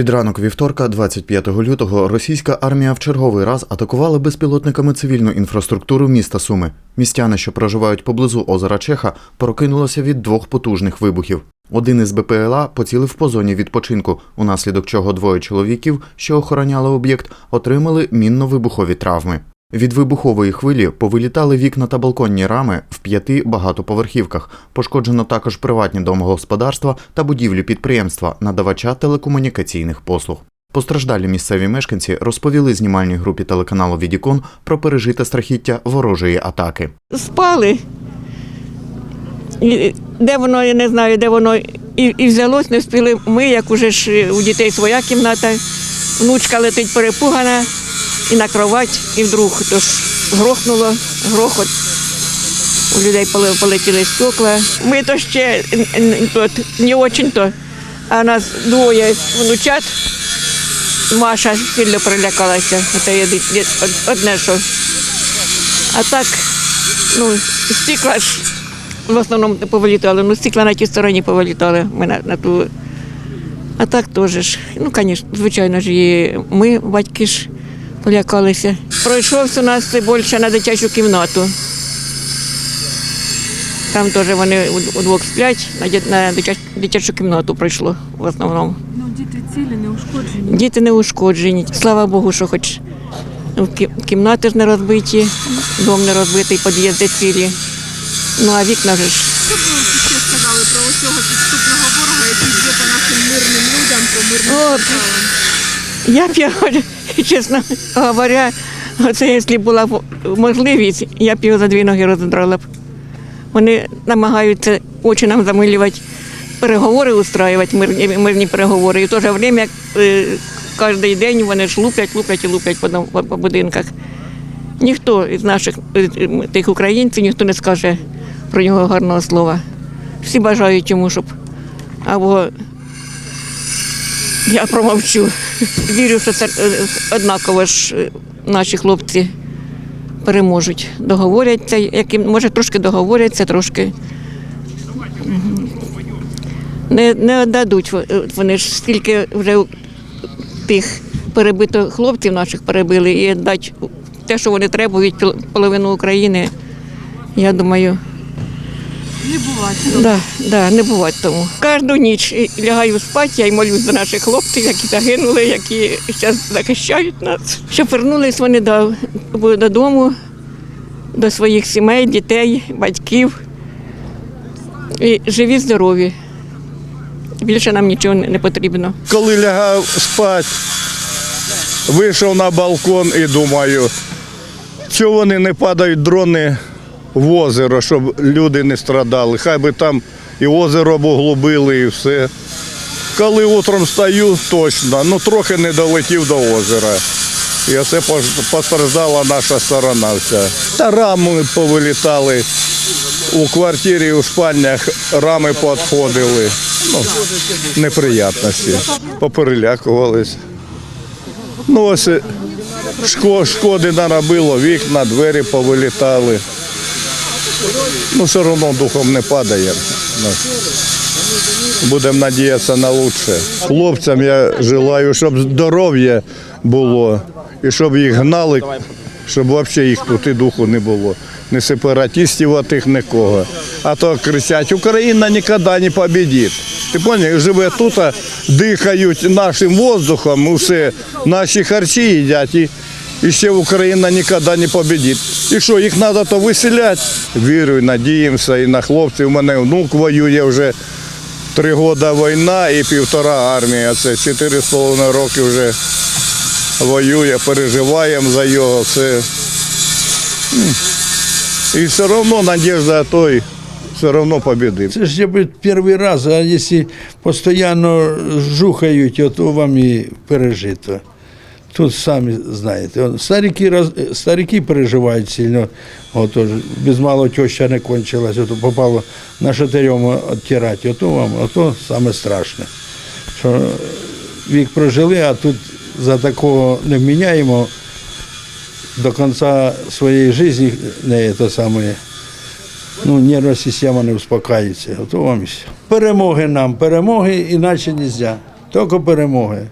Під ранок вівторка, 25 лютого, російська армія в черговий раз атакувала безпілотниками цивільну інфраструктуру міста Суми. Містяни, що проживають поблизу озера Чеха, прокинулося від двох потужних вибухів. Один із БПЛА поцілив по зоні відпочинку, унаслідок чого двоє чоловіків, що охороняли об'єкт, отримали мінно-вибухові травми. Від вибухової хвилі повилітали вікна та балконні рами в п'яти багатоповерхівках. Пошкоджено також приватні домогосподарства та будівлі підприємства, надавача телекомунікаційних послуг. Постраждалі місцеві мешканці розповіли знімальній групі телеканалу Відікон про пережите страхіття ворожої атаки. спали. Де воно, я не знаю, де воно і, і взялось, не встигли ми, як уже ж у дітей своя кімната, внучка летить перепугана і на кровать, і вдруг то ж грохнуло, грохот. У людей полетіли стекла. Ми то ще тут, не очень то, а нас двоє внучат. Маша сильно перелякалася. Це одне, що. А так, ну, стекла ж в основному не повилітали, ну стекла на тій стороні повилітали. Ми на, на ту. А так теж ж. Ну, звісно, звичайно ж, і ми, батьки ж, полякалися. Пройшовся у нас більше на дитячу кімнату. Там теж вони удвох сплять, на, дит- на дитя- дитячу кімнату пройшло в основному. Ну, діти цілі, не ушкоджені. Діти не ушкоджені. Слава Богу, що хоч кімнати ж не розбиті, дом не розбитий, під'їзди цілі. Ну а вікна вже ж. Що б ви ще сказали про усього підступного ворога, який б'є по нашим мирним людям, по мирним справам? Я б його, чесно говоря, оце якщо була можливість, я б його за дві ноги роздрала б. Вони намагаються очі нам замилювати, переговори устраювати, мирні, мирні переговори. І в то же время е, кожен день вони ж луплять, луплять і луплять по, по, по будинках. Ніхто із наших е, е, тих українців ніхто не скаже про нього гарного слова. Всі бажають йому, щоб або я промовчу. Вірю, що це е, однаково ж е, наші хлопці переможуть. Договоряться, яким, може трошки договоряться, трошки. Не, не дадуть. Вони ж стільки вже тих перебито хлопців наших перебили і дати те, що вони требують, пол- половину України. Я думаю, Не буває. Да, да, не буває тому. Кожну ніч лягаю спати, я й молюсь за наших хлопців, які загинули, які зараз захищають нас. Щоб вернулись вони до, додому, до своїх сімей, дітей, батьків. І живі, здорові. Більше нам нічого не не потрібно. Коли лягав спати, вийшов на балкон і думаю, чого вони не падають дрони в озеро, щоб люди не страдали. Хай би там і озеро б углубили, і все. Коли утром стаю, точно, ну трохи не долетів до озера. І оце постраждала наша сторона вся. Та рами повилітали. У квартирі, у спальнях рами підходили. Ну, неприятності. Поперелякувались. Ну, ось шко- шкоди наробило, вікна, двері повилітали. Ну, все одно духом не падає. Ну, Будемо надіятися на краще. Хлопцям я желаю, щоб здоров'я було і щоб їх гнали, щоб взагалі їх тут і духу не було. Не сепаратистів а тих нікого. А то кричать, Україна ніколи не победить. Ти поняв, живе тут, дихають нашим воздухом, усе наші харчі їдять. Ще Україна ніколи не победить. І що, їх треба то виселяти? Вірю, надіємося, і на хлопців. У мене внук воює вже три роки війна і півтора армія. Це чотири з половиною роки вже воює, переживаємо за його. Це... м. І все одно надіжда той, все одно побідив. Це ж якби перший раз, а якщо постійно жухають, то вам і пережито. Тут самі знаєте, старики, роз- старики переживають сильно, от, без мало теща не кончилась, от, попало на шатирьому відтирати, ото вам, ото саме страшне. Що вік прожили, а тут за такого не вміняємо до кінця своєї життя не те саме ну, нервна система не успокаивается. Ото вам і все. Перемоги нам, перемоги, іначе не можна. Тільки перемоги.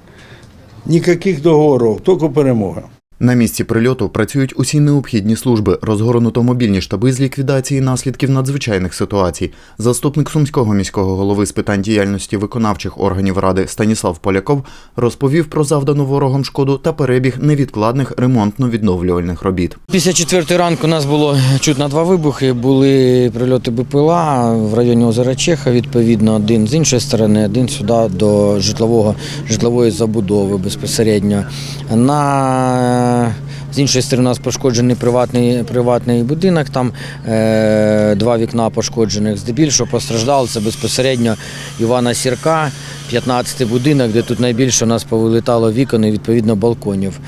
Ніяких договоров, только перемога. На місці прильоту працюють усі необхідні служби, розгорнуто мобільні штаби з ліквідації наслідків надзвичайних ситуацій. Заступник сумського міського голови з питань діяльності виконавчих органів ради Станіслав Поляков розповів про завдану ворогом шкоду та перебіг невідкладних ремонтно-відновлювальних робіт. Після четвертої ранку нас було чутно два вибухи. Були прильоти БПЛА в районі озера Чеха, відповідно, один з іншої сторони, один сюди до житлового, житлової забудови безпосередньо. На з іншої сторони, у нас пошкоджений приватний, приватний будинок, там е, два вікна пошкоджених. Здебільшого постраждали це безпосередньо Івана Сірка, 15-й будинок, де тут найбільше у нас повилітало вікон і відповідно балконів.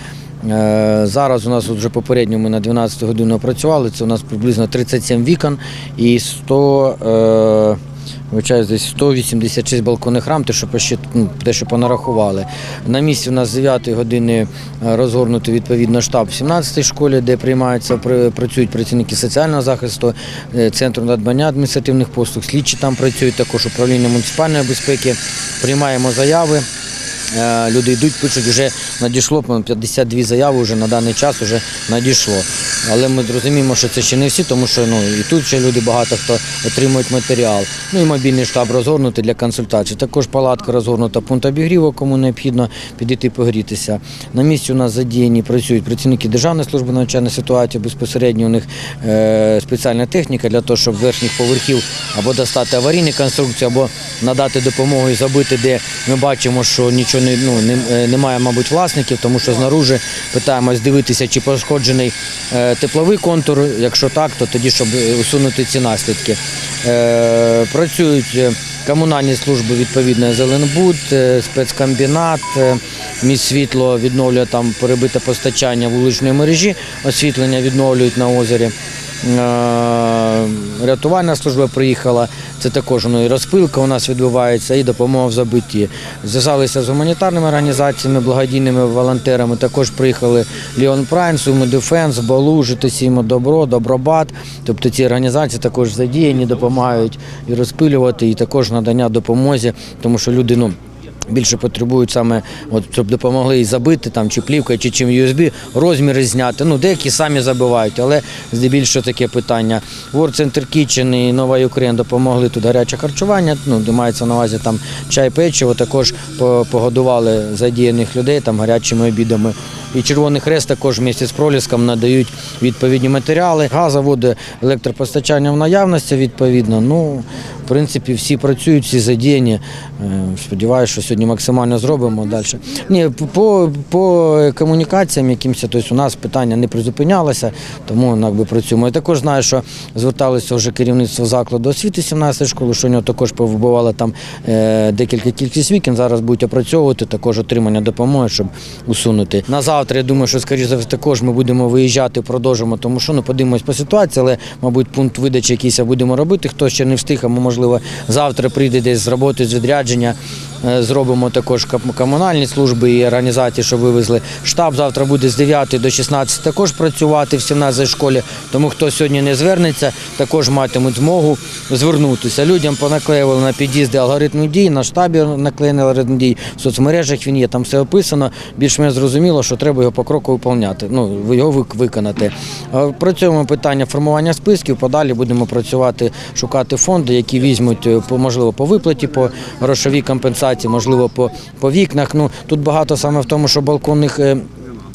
Е, Зараз у нас вже попередньо ми на 12 годину працювали. Це у нас приблизно 37 вікон і 100, е, вибачаюсь, десь 186 балконних рам, те, що, ну, те, що понарахували. На місці у нас з 9 години е, розгорнутий відповідно штаб в 17-й школі, де приймаються, працюють працівники соціального захисту, е, центру надбання адміністративних послуг, слідчі там працюють, також управління муніципальної безпеки. Приймаємо заяви. Е, Люди йдуть, пишуть, вже надійшло 52 заяви вже на даний час вже надійшло. Але ми розуміємо, що це ще не всі, тому що ну, і тут ще люди багато хто отримують матеріал. Ну і мобільний штаб розгорнутий для консультацій. Також палатка розгорнута, пункт обігріву, кому необхідно підійти погрітися. На місці у нас задіяні працюють працівники Державної служби навчання ситуації, безпосередньо у них е, спеціальна техніка для того, щоб верхніх поверхів або достати аварійні конструкції, або надати допомогу і забити, де ми бачимо, що нічого не, ну, е, немає, мабуть, власників, тому що знаружи питаємось дивитися, чи пошкоджений е, тепловий контур. Якщо так, то тоді, щоб усунути ці наслідки. Е, працюють е, комунальні служби, відповідно, Зеленбуд, е, спецкомбінат, міст світло відновлює там перебите постачання вуличної мережі, освітлення відновлюють на озері. Е, Рятувальна служба приїхала, це також ну, і розпилка у нас відбувається, і допомога в забитті. Зв'язалися з гуманітарними організаціями, благодійними волонтерами. Також приїхали Ліон Прайн, Суми Дефенс, Балу, Житосімо Добро, Добробат. Тобто ці організації також задіяні, допомагають і розпилювати, і також надання допомозі, тому що люди ну. Більше потребують саме, от, щоб допомогли і забити там, чи плівкою, чи чим USB, розміри зняти. Ну, деякі самі забивають, але здебільшого таке питання. World Center Kitchen і Нова Україна допомогли тут гаряче харчування, ну, мається на увазі там чай, печиво, також погодували задіяних людей там гарячими обідами. І Червоний Хрест також місті з проліском надають відповідні матеріали. Газоводи, електропостачання в наявності відповідно. Ну, в принципі, всі працюють, всі задіяні. Е, Сподіваюся, що сьогодні максимально зробимо далі. Ні, по, по комунікаціям якимось, тобто у нас питання не призупинялося, тому ну, якби, працюємо. Я також знаю, що зверталося вже керівництво закладу освіти 17 школи, що у нього також повибивало там е, декілька кількість вікін. Зараз будуть опрацьовувати також отримання допомоги, щоб усунути. На завтра, я думаю, що скоріше за все також ми будемо виїжджати, продовжимо, тому що ну подивимось по ситуації, але, мабуть, пункт видачі якийсь будемо робити. Хто ще не встиг, а можливо, завтра прийде десь з роботи, з відрядження. Е, Зробимо також комунальні служби і організації, що вивезли. Штаб завтра буде з 9 до 16 також працювати в 17 школі. Тому хто сьогодні не звернеться, також матимуть змогу звернутися. Людям понаклеювали на під'їзди алгоритм дій, на штабі наклеєний алгоритм дій, в соцмережах він є, там все описано. Більш-менш зрозуміло, що треба його покроково виконати, ну, його вик- виконати. Працюємо питання формування списків, подалі будемо працювати, шукати фонди, які візьмуть, е, можливо, по виплаті, по грошовій компенсації, можливо, по, по вікнах. Ну, тут багато саме в тому, що балконних. е,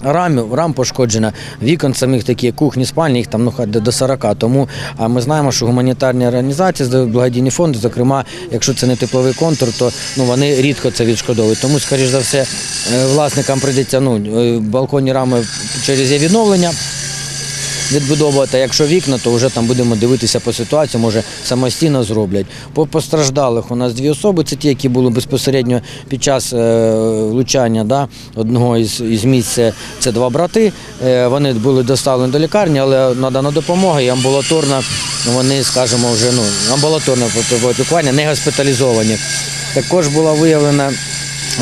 Рамів, рам пошкоджена, вікон самих такі, кухні, спальні, їх там ну, до до 40. Тому а ми знаємо, що гуманітарні організації, благодійні фонди, зокрема, якщо це не тепловий контур, то ну, вони рідко це відшкодовують. Тому, скоріш за все, е, власникам прийдеться ну, е, балконні рами через є відновлення відбудовувати. Якщо вікна, то вже там будемо дивитися по ситуації, може самостійно зроблять. По постраждалих у нас дві особи, це ті, які були безпосередньо під час е, влучання да, одного із, із місць, це, два брати. Е, вони були доставлені до лікарні, але надана допомога і амбулаторна, вони, скажімо, вже ну, амбулаторне лікування, не госпіталізовані. Також була виявлена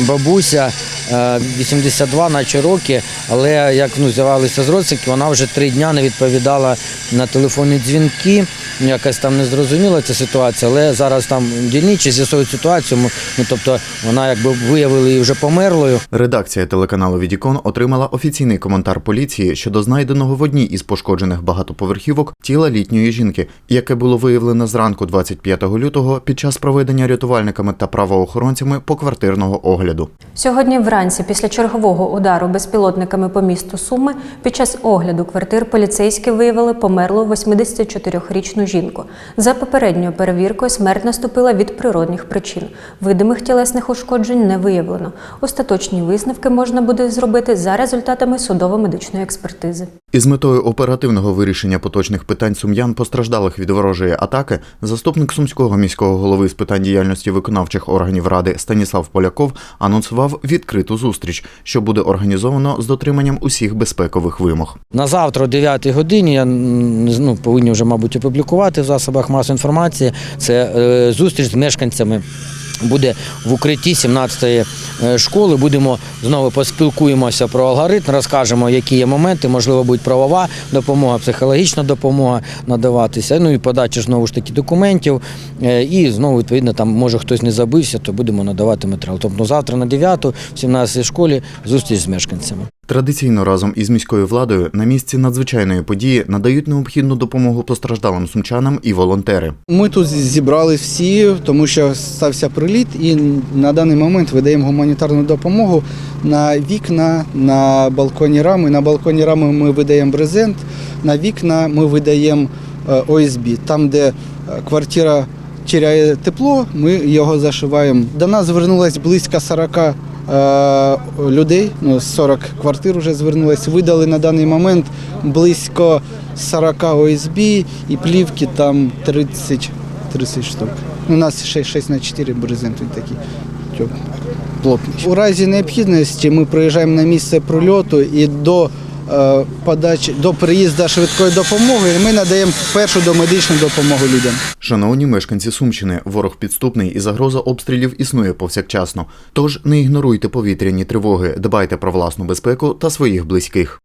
бабуся 82, наче роки, але як ну, з'явилися з родственники, вона вже три дні не відповідала на телефонні дзвінки. Якась там незрозуміла ця ситуація, але зараз там дільничі з'ясують ситуацію. Ну, тобто вона якби виявили її вже померлою. Редакція телеканалу Відікон отримала офіційний коментар поліції щодо знайденого в одній із пошкоджених багатоповерхівок тіла літньої жінки, яке було виявлено зранку 25 лютого під час проведення рятувальниками та правоохоронцями поквартирного огляду. Сьогодні вранці, після чергового удару безпілотниками по місту Суми, під час огляду квартир поліцейські виявили померлу 84-річну жінку. За попередньою перевіркою смерть наступила від природних причин. Видимих тілесних ушкоджень не виявлено. Остаточні висновки можна буде зробити за результатами судово-медичної експертизи. Із метою оперативного вирішення поточних питань сум'ян, постраждалих від ворожої атаки, заступник сумського міського голови з питань діяльності виконавчих органів ради Станіслав Поляков анонсував відкриту зустріч, що буде організовано з дотриманням усіх безпекових вимог. На завтра о 9 годині я ну, повинні вже, мабуть, опублікувати в засобах масової інформації. Це е, зустріч з мешканцями. Буде в укритті 17-ї е, школи. Будемо знову поспілкуємося про алгоритм, розкажемо, які є моменти, можливо, буде правова допомога, психологічна допомога надаватися. Ну і подача знову ж таки документів. Е, І знову відповідно там може хтось не забився, то будемо надавати матеріал. Тобто завтра на 9 в 17-й школі зустріч з мешканцями. Традиційно разом із міською владою на місці надзвичайної події надають необхідну допомогу постраждалим сумчанам і волонтери. Ми тут зібрали всі, тому що стався приліт, і на даний момент видаємо гуманітарну допомогу на вікна, на балконі рами. На балконі рами ми видаємо брезент, на вікна ми видаємо е, ОСБ. Там, де е, квартира теряє тепло, ми його зашиваємо. До нас звернулось близько 40 е, людей, ну 40 квартир вже звернулись. Видали на даний момент близько 40 ОСБ і плівки там 30, 30 штук. У нас 6, 6 на 4 брезент він такий плотний. У разі необхідності ми приїжджаємо на місце прольоту і до е, подачі до приїзду швидкої допомоги ми надаємо першу домедичну допомогу людям. Шановні мешканці Сумщини, ворог підступний і загроза обстрілів існує повсякчасно. Тож не ігноруйте повітряні тривоги, дбайте про власну безпеку та своїх близьких.